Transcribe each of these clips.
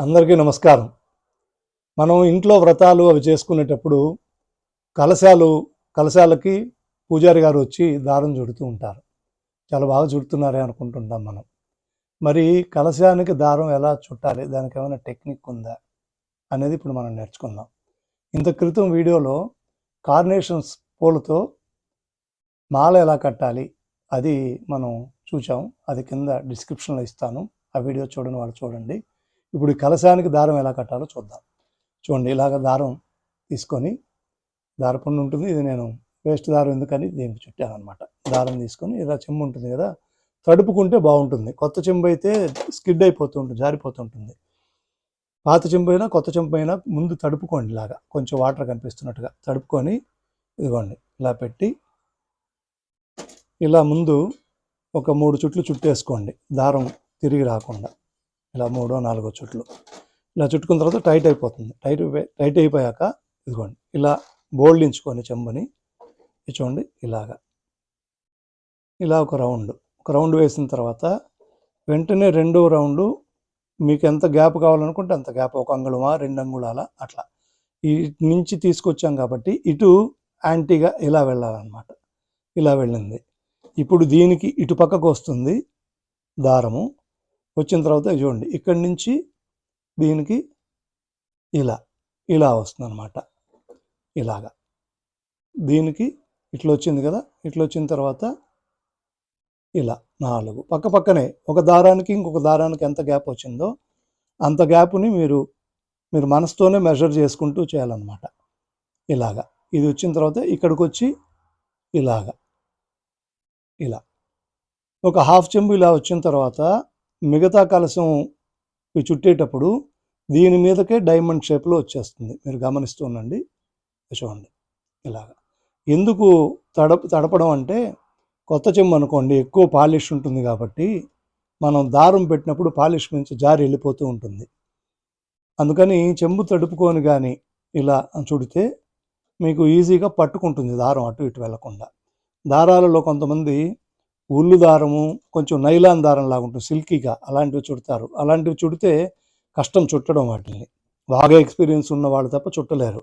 అందరికీ నమస్కారం. మనం ఇంట్లో వ్రతాలు అవి చేసుకునేటప్పుడు కలశాలు కలశాలకి పూజారి గారు వచ్చి దారం చుడుతూ ఉంటారు. చాలా బాగా చుడుతున్నారే అనుకుంటుంటాం మనం. మరి కలశానికి దారం ఎలా చుట్టాలి? దానికి ఏమైనా టెక్నిక్ ఉందా? అనేది ఇప్పుడు మనం నేర్చుకుందాం. ఇంత క్రితం వీడియోలో కార్నేషన్స్ పూలతో మాల ఎలా కట్టాలి అది మనం చూచాం. అది కింద డిస్క్రిప్షన్లో ఇస్తాను. ఆ వీడియో చూడని వాళ్ళు చూడండి. ఇప్పుడు ఈ కలశానికి దారం ఎలా కట్టాలో చూద్దాం. చూడండి ఇలాగ దారం తీసుకొని దారపుండు ఉంటుంది. ఇది నేను వేస్ట్ దారం ఎందుకని దీనికి చుట్టాను అనమాట దారం తీసుకొని ఇలా చెంబు ఉంటుంది కదా తడుపుకుంటే బాగుంటుంది. కొత్త చెంబు అయితే స్కిడ్ అయిపోతూ ఉంటుంది. జారిపోతుంటుంది పాత చెంబు అయినా కొత్త చెంబు అయినా ముందు తడుపుకోండి ఇలాగా. కొంచెం వాటర్ కనిపిస్తున్నట్టుగా తడుపుకొని ఇదిగోండి ఇలా పెట్టి ఇలా ముందు ఒక మూడు చుట్లు చుట్టేసుకోండి. దారం తిరిగి రాకుండా. ఇలా మూడో నాలుగో చుట్లు. ఇలా చుట్టుకున్న తర్వాత టైట్ అయిపోతుంది. టైట్ టైట్ అయిపోయాక ఇదిగోండి ఇలా బోల్డించుకొని చెంబుని చూడండి ఇలాగా. ఇలా ఒక రౌండ్. ఒక రౌండ్ వేసిన తర్వాత వెంటనే రెండో రౌండు మీకు ఎంత గ్యాప్ కావాలనుకుంటే అంత గ్యాప్ ఒక అంగుళమా రెండు అంగుళాల అట్లా. ఈ నుంచి తీసుకొచ్చాం కాబట్టి ఇటు యాంటీగా ఇలా వెళ్ళాలన్నమాట. ఇలా వెళ్ళింది. ఇప్పుడు దీనికి ఇటు పక్కకు వస్తుంది దారము. వచ్చిన తర్వాత చూడండి ఇక్కడి నుంచి దీనికి ఇలా ఇలా వస్తుంది అనమాట ఇలాగా. దీనికి ఇట్లా వచ్చింది కదా ఇట్లా వచ్చిన తర్వాత ఇలా నాలుగు. పక్క పక్కనే ఒక దారానికి ఇంకొక దారానికి ఎంత గ్యాప్ వచ్చిందో అంత గ్యాప్ని మీరు మీరు మనసుతోనే మెజర్ చేసుకుంటూ చేయాలన్నమాట. ఇలాగా. ఇది వచ్చిన తర్వాత ఇక్కడికి వచ్చి ఇలాగా. ఇలా. ఒక హాఫ్ చెంబు ఇలా వచ్చిన తర్వాత మిగతా కలశం చుట్టేటప్పుడు దీని మీదకే డైమండ్ షేప్లో వచ్చేస్తుంది. మీరు గమనిస్తూ ఉండండి. చూడండి. ఇలాగ. ఎందుకు తడ తడపడం అంటే కొత్త చెంబు అనుకోండి ఎక్కువ పాలిష్ ఉంటుంది కాబట్టి మనం దారం పెట్టినప్పుడు పాలిష్ నుంచి జారి వెళ్ళిపోతూ ఉంటుంది. అందుకని చెంబు తడుపుకొని కానీ ఇలా చుడితే మీకు ఈజీగా పట్టుకుంటుంది దారం అటు ఇటు వెళ్ళకుండా దారాలలో కొంతమంది ఉల్లు దారము కొంచెం నైలాన్ దారం లాగా ఉంటుంది సిల్కీగా. అలాంటివి చుడతారు. అలాంటివి చుడితే కష్టం చుట్టడం వాటిని. బాగా ఎక్స్పీరియన్స్ ఉన్న వాళ్ళు తప్ప చుట్టలేరు.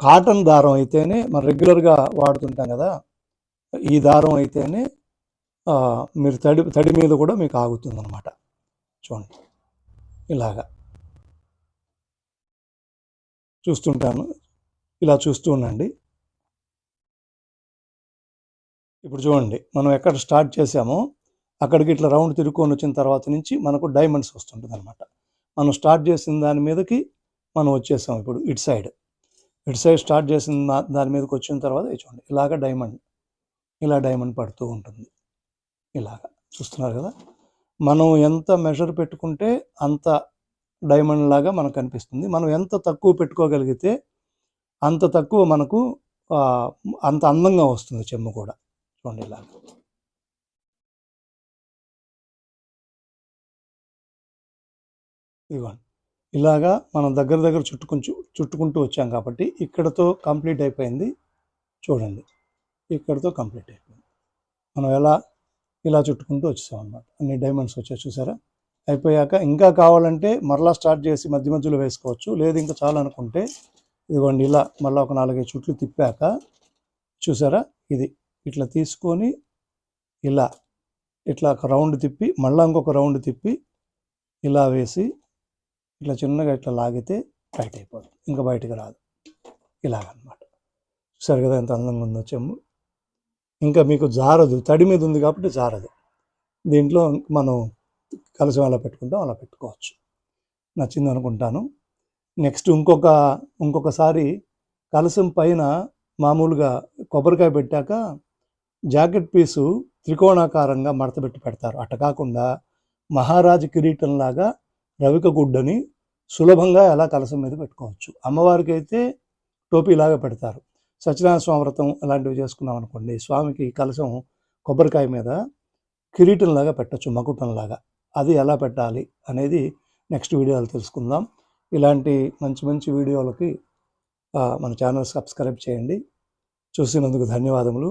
కాటన్ దారం అయితేనే మనం రెగ్యులర్గా వాడుతుంటాం కదా ఈ దారం అయితేనే మీరు తడి తడి మీద కూడా మీకు ఆగుతుంది అనమాట చూడండి. ఇలాగా. చూస్తుంటాను. ఇలా చూస్తూ ఉండండి. ఇప్పుడు చూడండి మనం ఎక్కడ స్టార్ట్ చేసామో అక్కడికి ఇట్లా రౌండ్ తిరుక్కొని వచ్చిన తర్వాత నుంచి మనకు డైమండ్స్ వస్తుంటుంది అనమాట మనం స్టార్ట్ చేసిన దాని మీదకి మనం వచ్చేసాం ఇప్పుడు ఇటు సైడ్. ఇటు సైడ్ స్టార్ట్ చేసిన దాని మీదకి వచ్చిన తర్వాత చూడండి ఇలాగ డైమండ్ ఇలా డైమండ్ పడుతూ ఉంటుంది. ఇలాగ చూస్తున్నారు కదా? మనం ఎంత మెజర్ పెట్టుకుంటే అంత డైమండ్ లాగా మనకు కనిపిస్తుంది. మనం ఎంత తక్కువ పెట్టుకోగలిగితే అంత తక్కువ మనకు అంత అందంగా వస్తుంది చెమ్ము కూడా. చూడండి ఇలాగ ఇదిగోండి. ఇలాగా మనం దగ్గర దగ్గర చుట్టుకు చుట్టుకుంటూ వచ్చాం కాబట్టి ఇక్కడతో కంప్లీట్ అయిపోయింది. చూడండి. ఇక్కడతో కంప్లీట్ అయిపోయింది. మనం ఎలా ఇలా చుట్టుకుంటూ వచ్చేసాం అన్నమాట అన్ని డైమండ్స్ వచ్చా చూసారా? అయిపోయాక ఇంకా కావాలంటే మరలా స్టార్ట్ చేసి మధ్య మధ్యలో వేసుకోవచ్చు. లేదు ఇంకా చాలనుకుంటే ఇదిగోండి ఇలా మళ్ళీ ఒక నాలుగైదు చుట్లు తిప్పాక చూసారా? ఇది. ఇట్లా తీసుకొని ఇలా ఇట్లా ఒక రౌండ్ తిప్పి మళ్ళీ ఇంకొక రౌండ్ తిప్పి ఇలా వేసి ఇట్లా చిన్నగా ఇట్లా లాగితే టైట్ అయిపోతుంది ఇంకా బయటకు రాదు. ఇలాగనమాట. చూసారు కదా ఎంత అందంగా ఉందో చెమ్ము ఇంకా మీకు జారదు. తడి మీద ఉంది కాబట్టి జారదు. దీంట్లో మనం కలిసి అలా పెట్టుకుంటాం అలా పెట్టుకోవచ్చు. నచ్చింది అనుకుంటాను. నెక్స్ట్ ఇంకొక ఇంకొకసారి కలసం పైన మామూలుగా కొబ్బరికాయ పెట్టాక జాకెట్ పీసు త్రికోణాకారంగా మడతపెట్టి పెడతారు. అట్ట కాకుండా మహారాజు కిరీటంలాగా రవిక గుడ్డని సులభంగా ఎలా కలసం మీద పెట్టుకోవచ్చు. అమ్మవారికి అయితే టోపీలాగా పెడతారు. సత్యనారాయణ స్వామి వ్రతం అలాంటివి చేసుకున్నాం అనుకోండి స్వామికి కలసం కొబ్బరికాయ మీద కిరీటంలాగా పెట్టచ్చు మకుటంలాగా. అది ఎలా పెట్టాలి అనేది నెక్స్ట్ వీడియోలో తెలుసుకుందాం. ఇలాంటి మంచి మంచి వీడియోలకి మన ఛానల్ సబ్స్క్రైబ్ చేయండి. చూసినందుకు ధన్యవాదములు.